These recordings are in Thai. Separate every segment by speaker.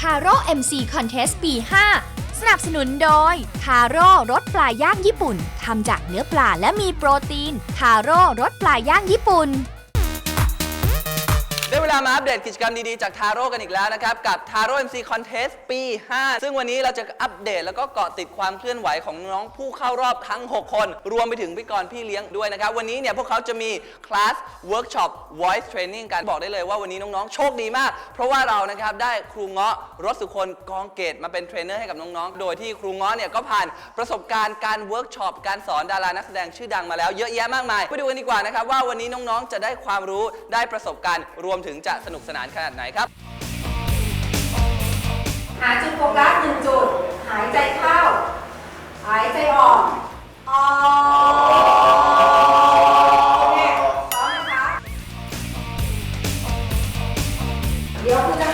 Speaker 1: คาโร่ MC Contest ปี 5 สนับสนุนโดยคาโร่รสปลาย่างญี่ปุ่นทำจากเนื้อปลาและมีโปรตีนคาโร่รสปลาย่างญี่ปุ่น
Speaker 2: เวลามาอัปเดตกิจกรรมดีๆ จากทาโร่กันอีกแล้วนะครับ กับทาโร่ MC Contest ปี 5 ซึ่งวันนี้เราจะอัปเดตแล้วก็เกาะติดความเคลื่อนไหวของน้องผู้เข้ารอบทั้ง 6 คน รวมไปถึงพิธีกรพี่เลี้ยงด้วยนะครับ วันนี้เนี่ยพวกเขาจะมีคลาสเวิร์กช็อป voice training กันบอกได้เลยว่าวันนี้น้องๆ โชคดีมาก เพราะว่าเรานะครับได้ครูเงาะรถสุคนกองเกตมาเป็นเทรนเนอร์ให้กับน้องๆ โดยที่ครูเงาะเนี่ยก็ผ่านประสบการณ์การเวิร์กช็อปการสอนดารานักแสดงชื่อดังมาแล้วเยอะแยะมากมายไปดูกันดีกว่านะครับว่าวันนี้น้องๆ จะได้ความรู้ได้ประสบการณ์รวมถึงจะสนุกสนานขนาดไหนครับ
Speaker 3: หาจุดโฟกัสหนึ่งจุด หายใจเข้า หายใจออกออกโอเคพร้อมไหมคะ เดี๋ยวคุณจะ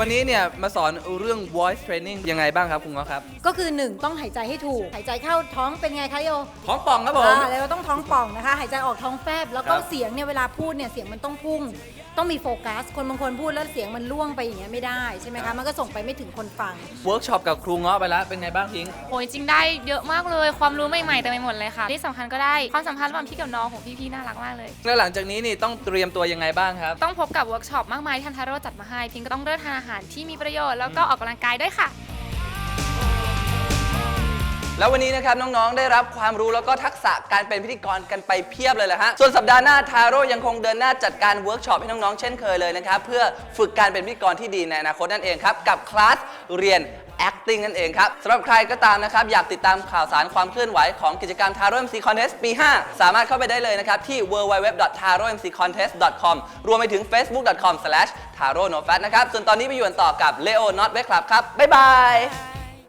Speaker 2: วันนี้เนี่ยมาสอนเรื่อง voice training ยังไงบ้างครับคุณเงาะครับ
Speaker 3: ก็คือหนึ่งต้องหายใจให้ถูก หายใจเข้าท้องเป็นไงคะโย
Speaker 2: ท้องป่องครับผม
Speaker 3: อ่าแล้วเราต้องท้องป่องนะคะ หายใจออกท้องแฟบ แล้วก็
Speaker 2: ครับ
Speaker 3: เสียงเนี่ยเวลาพูดเนี่ยเสียงมันต้องพุ่ง ต้องมีโฟกัส คนบางคนพูดแล้วเสียงมันล่วงไปอย่างเงี้ยไม่ได้ใช่ไหมคะ มันก็ส่งไปไม่ถึงคนฟัง
Speaker 2: เวิร์กช็อปกับครูเงาะไปแล้วเป็นไงบ้างพิงค์
Speaker 4: โอ้ยจริงได้เยอะมากเลย ความรู้ใหม่ๆเต็มไปหมดเลยค่ะที่สำคัญก็ได้ความสัมพันธ์ระหว่างพี่กับน้องของพี่ๆน่ารักมากเลย
Speaker 2: แล้วหลังจากนี้นี่ต้องเตรียมตัวยังไงบ้างครับ
Speaker 4: ต้องพบกับเวิร์กช็อปมากมายที่ทางทาโร่จัดมาให้พิงก็ต้องเลือกทานอาหารที่มีประโยชน์แล้วก็ออกกำลังกายด้วยค่ะ
Speaker 2: แล้ววันนี้นะครับน้องๆ ได้รับความรู้แล้วก็ทักษะการเป็นพิธีกรกันไปเพียบเลยแหละฮะ ส่วนสัปดาห์หน้าทาโร่ยังคงเดินหน้าจัดการเวิร์กช็อปให้น้องๆ เช่นเคยเลยนะครับ เพื่อฝึกการเป็นพิธีกรที่ดีในอนาคตนั่นเองครับ กับคลาสเรียน acting นั่นเองครับสำหรับใครก็ตามนะครับ อยากติดตามข่าวสารความเคลื่อนไหวของกิจกรรม Taro MC Contest ปี 5 สามารถเข้าไปได้เลยนะครับ ที่ www.taromccontest.com รวมไปถึง facebook.com/taronofat นะครับ ส่วนตอนนี้ไปอยู่กันต่อกับ Leo Not w a k Club ครับ บ๊ายบาย